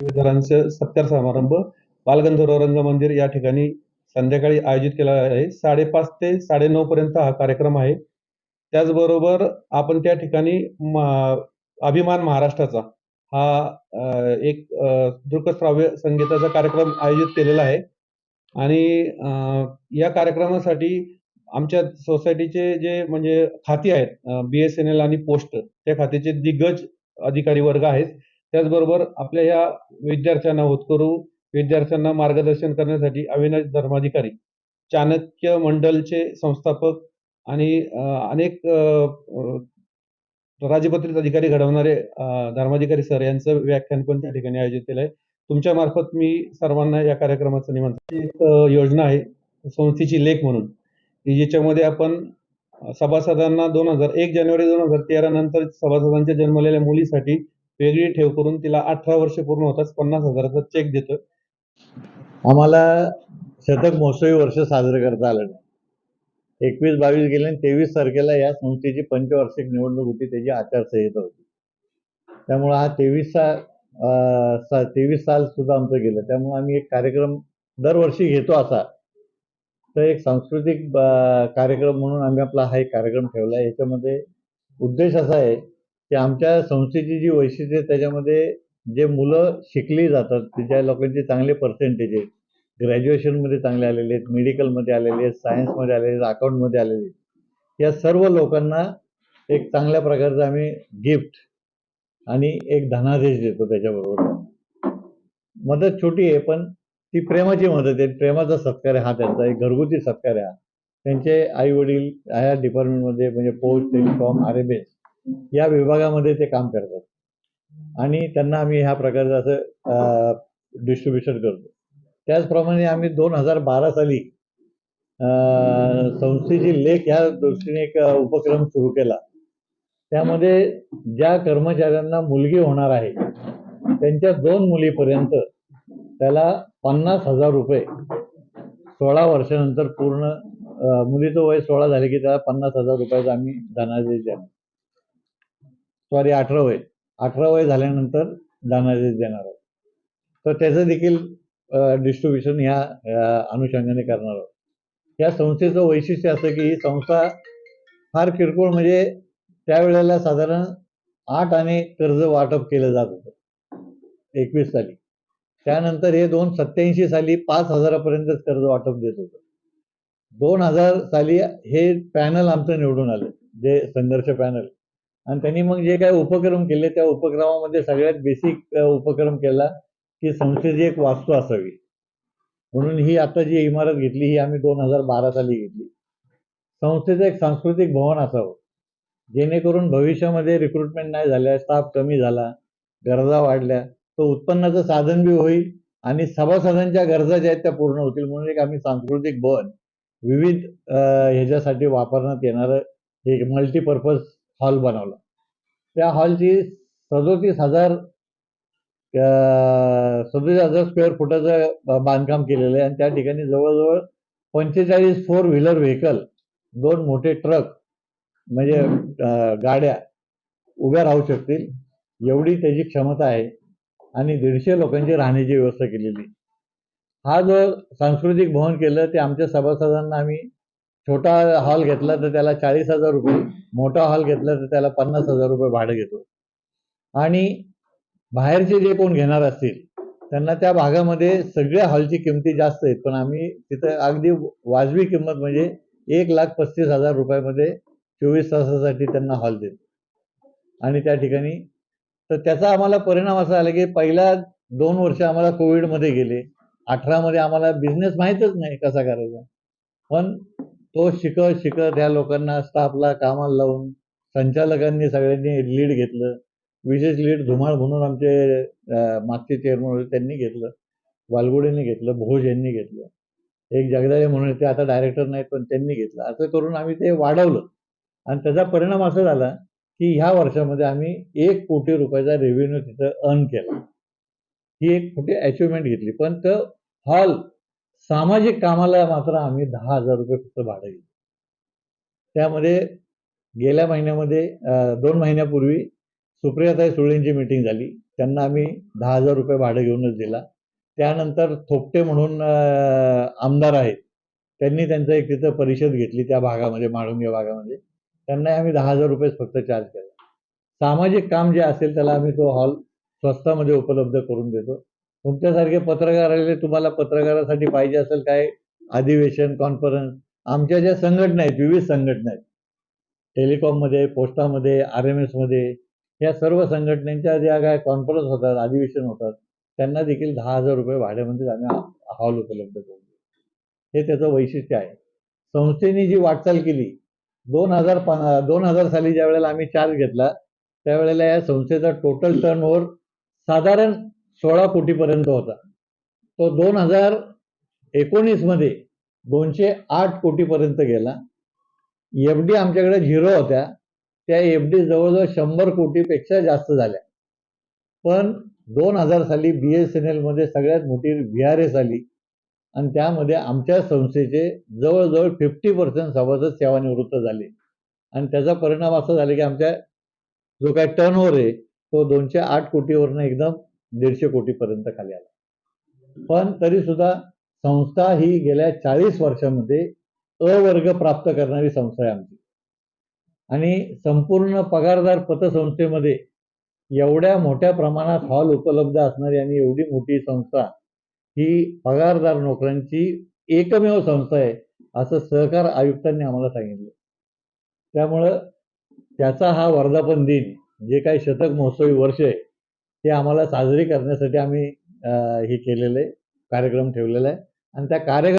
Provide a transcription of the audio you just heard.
विद्यार्थ्यांचे सत्कार समारंभ बालगंधर्व रंगमंदिर या ठिकाणी संध्याकाळी आयोजित केला आहे. साडेपाच ते साडेनऊ पर्यंत हा कार्यक्रम आहे. त्याचबरोबर आपण त्या ठिकाणी अभिमान महाराष्ट्राचा हा एक दृकश्राव्य संगीताचा कार्यक्रम आयोजित केलेला आहे. आणि या कार्यक्रमासाठी आमच्या सोसायटीचे जे म्हणजे खाती आहेत बी एस एन एल आणि पोस्ट त्या खात्याचे दिग्गज अधिकारी वर्ग आहेत. त्याचबरोबर आपल्या या विद्यार्थ्यांना होतकरू विद्यार्थ्यांना मार्गदर्शन करण्यासाठी अविनाश धर्माधिकारी चाणक्य मंडलचे संस्थापक आणि अनेक राजपत्रित अधिकारी घडवणारे धर्माधिकारी सर यांचं व्याख्यान पण त्या ठिकाणी आयोजित केलं आहे. तुमच्या मार्फत मी सर्वांना या कार्यक्रमाचं निमंत्रण एक योजना आहे संस्थेची लेख म्हणून की ज्याच्यामध्ये आपण सभासदांना दोन हजार एक जानेवारी दोन हजार तेरा नंतर सभासदांच्या जन्मलेल्या मुलीसाठी वेगळी ठेव करून तिला अठरा वर्ष पूर्ण होताच पन्नास हजाराचा चेक देतो आम्हाला शतक महोत्सवी वर्ष साजरं करता आलं नाही. एकवीस बावीस गेले आणि तेवीस तारखेला या संस्थेची पंचवार्षिक निवडणूक होती त्याची आचारसंहिता होती. त्यामुळं हा तेवीसचा सा तेवीस साल सुद्धा आमचं गेलं. त्यामुळे आम्ही एक कार्यक्रम दरवर्षी घेतो असा. तर एक सांस्कृतिक कार्यक्रम म्हणून आम्ही आपला हा एक कार्यक्रम ठेवला आहे. याच्यामध्ये उद्देश असा आहे की आमच्या संस्थेची जी वैशिष्ट्य त्याच्यामध्ये जे मुलं शिकली जातात तिच्या ज्या लोकांचे चांगले पर्सेंटेज आहेत. ग्रॅज्युएशनमध्ये चांगले आलेले आहेत मेडिकलमध्ये आलेले आहेत सायन्समध्ये आलेले आहेत अकाउंटमध्ये आलेले आहेत. या सर्व लोकांना एक चांगल्या प्रकारचं आम्ही गिफ्ट आणि एक धनादेश देतो त्याच्याबरोबर. मदत छोटी आहे पण ती प्रेमाची मदत आहे. प्रेमाचा सत्कार आहे हा त्यांचा एक घरगुती सत्कार आहे हा. त्यांचे आई वडील ह्या डिपार्टमेंटमध्ये म्हणजे post telecom R M S या विभागामध्ये ते काम करतात. आणि त्यांना आम्ही ह्या प्रकारचं असं डिस्ट्रीब्युशन करतो. त्याचप्रमाणे आम्ही दोन हजार बारा साली संस्थेची लेख या दृष्टीने एक उपक्रम सुरू केला. त्यामध्ये ज्या कर्मचाऱ्यांना मुलगी होणार आहे त्यांच्या दोन मुलीपर्यंत त्याला पन्नास हजार रुपये सोळा वर्षानंतर पूर्ण मुलीचं वय सोळा झाले की त्याला पन्नास हजार रुपयाचा आम्ही धनादेश द्या सॉरी अठरा वय. अठरा वय झाल्यानंतर धनादेश देणार आहोत. तर त्याचं देखील डिस्ट्रीब्युशन ह्या अनुषंगाने करणार आहोत. या संस्थेचं वैशिष्ट्य असं की ही संस्था फार किरकोळ म्हणजे त्यावेळेला साधारण आठ आणि कर्ज वाटप केलं जात होतं. एकवीस साली. त्यानंतर हे दोन सत्याऐंशी साली पाच हजारापर्यंतच कर्ज वाटप देत होतं. दोन हजार साली हे पॅनल आमचं निवडून आलं जे संघर्ष पॅनल. आणि त्यांनी मग जे काही उपक्रम केले त्या उपक्रमामध्ये सगळ्यात बेसिक उपक्रम केला की संस्थेची एक वास्तू असावी. म्हणून ही आता जी इमारत घेतली ही आम्ही दोन हजार बारा साली घेतली. संस्थेचं एक सांस्कृतिक भवन असावं. जेणेकरून भविष्यामध्ये रिक्रुटमेंट नाही झाल्या स्टाफ कमी झाला गरजा वाढल्या तर उत्पन्नाचं साधन बी होईल आणि सभासदांच्या गरजा ज्या आहेत त्या पूर्ण होतील. म्हणून एक आम्ही सांस्कृतिक भवन विविध ह्याच्यासाठी वापरण्यात येणारं एक मल्टीपर्पज हॉल बनवला. त्या हॉलची सदोतीस हजार सदोतीस हजार स्क्वेअर फुटाचं बांधकाम केलेलं आहे. आणि त्या ठिकाणी जवळजवळ पंचेचाळीस फोर व्हीलर व्हेकल दोन मोठे ट्रक म्हणजे गाड्या उभ्या राहू शकतील. एवढी त्याची क्षमता आहे. आणि दीडशे लोकांची राहण्याची व्यवस्था केलेली. हा जो सांस्कृतिक भवन केलं ते आमच्या सभासदांना आम्ही छोटा हॉल घेतला तर त्याला चाळीस हजार रुपये मोठा हॉल घेतला तर त्याला पन्नास हजार रुपये भाडं घेतो. आणि बाहेरचे जे कोण घेणार असतील त्यांना त्या भागामध्ये सगळ्या हॉलची किमती जास्त आहेत. पण आम्ही तिथं अगदी वाजवी किंमत म्हणजे एक लाख पस्तीस हजार रुपयामध्ये चोवीस तासासाठी त्यांना हॉल देतो. आणि त्या ठिकाणी तर त्याचा आम्हाला परिणाम असा आला की पहिल्या दोन वर्ष आम्हाला कोविडमध्ये गेले. अठरामध्ये आम्हाला बिझनेस माहीतच नाही कसा करायचा. पण तो शिकत शिकत ह्या लोकांना स्टाफला कामाला लावून संचालकांनी सगळ्यांनी लीड घेतलं. विशेष लीड धुमाळ म्हणून आमचे मागचे चेअरमन होते त्यांनी घेतलं. वालगुडेंनी घेतलं भोज यांनी घेतलं. एक जगदाळे म्हणून ते आता डायरेक्टर नाहीत पण त्यांनी घेतलं. असं करून आम्ही ते वाढवलं. आणि त्याचा परिणाम असा झाला की ह्या वर्षामध्ये आम्ही एक कोटी रुपयाचा रेव्हेन्यू तिथं अर्न केला. ही एक मोठी अचिव्हमेंट घेतली. पण तर हॉल सामाजिक कामाला मात्र आम्ही दहा हजार रुपये फक्त भाडं घेतो. त्यामध्ये गेल्या महिन्यामध्ये दोन महिन्यापूर्वी सुप्रियाताई सुळेंची मीटिंग झाली. त्यांना आम्ही दहा हजार रुपये भाडं घेऊनच दिला. त्यानंतर थोपटे म्हणून आमदार आहेत. त्यांनी त्यांचं एक तिथं परिषद घेतली त्या भागामध्ये माळुंगे भागामध्ये. त्यांना आम्ही दहा हजार रुपयेच फक्त चार्ज केला. सामाजिक काम जे असेल त्याला आम्ही तो हॉल स्वस्तामध्ये उपलब्ध करून देतो. तुमच्यासारखे पत्रकार आलेले तुम्हाला पत्रकारासाठी पाहिजे असेल काय? अधिवेशन कॉन्फरन्स आमच्या ज्या संघटना आहेत विविध संघटना आहेत. टेलिकॉममध्ये पोस्टामध्ये आर एम एसमध्ये या सर्व संघटनेच्या ज्या काय कॉन्फरन्स होतात अधिवेशन होतात त्यांना देखील दहा हजार रुपये भाड्यामध्ये आम्ही हॉल उपलब्ध करून हे त्याचं वैशिष्ट्य आहे. संस्थेने जी वाटचाल केली दोन हजार दोन हजार साली ज्या वेळेला आम्ही चार्ज घेतला त्यावेळेला या संस्थेचा टोटल टर्नओव्हर साधारण सोळा कोटीपर्यंत होता. तो दोन हजार एकोणीसमध्ये दोनशे आठ कोटीपर्यंत गेला. एफ डी आमच्याकडे झिरो होत्या. त्या एफ डी जवळजवळ शंभर कोटीपेक्षा जास्त झाल्या. पण दोन हजार साली बी एस एन एलमध्ये सगळ्यात मोठी व्ही आर एस आली. आणि त्यामध्ये आमच्या संस्थेचे जवळजवळ फिफ्टी पर्सेंट सभासद सेवानिवृत्त झाले. आणि त्याचा परिणाम असा झाला की आमच्या जो काय टर्नओव्हर आहे तो दोनशे आठ कोटीवरनं एकदम दीडशे कोटीपर्यंत खाली आला. पण तरी सुद्धा संस्था ही गेल्या चाळीस वर्षामध्ये अवर्ग प्राप्त करणारी संस्था आहे आमची. आणि संपूर्ण पगारदार पतसंस्थेमध्ये एवढ्या मोठ्या प्रमाणात हॉल उपलब्ध असणारी आणि एवढी मोठी संस्था ही पगारदार नोकऱ्यांची एकमेव संस्था आहे असं सहकार आयुक्तांनी आम्हाला सांगितलं. त्यामुळं त्याचा हा वर्धापन दिन जे काही शतक महोत्सवी वर्ष आहे ते आम्हाला साजरी करण्यासाठी आम्ही अं, हे केलेले आहे कार्यक्रम ठेवलेला आहे. आणि त्या कार्यक्रम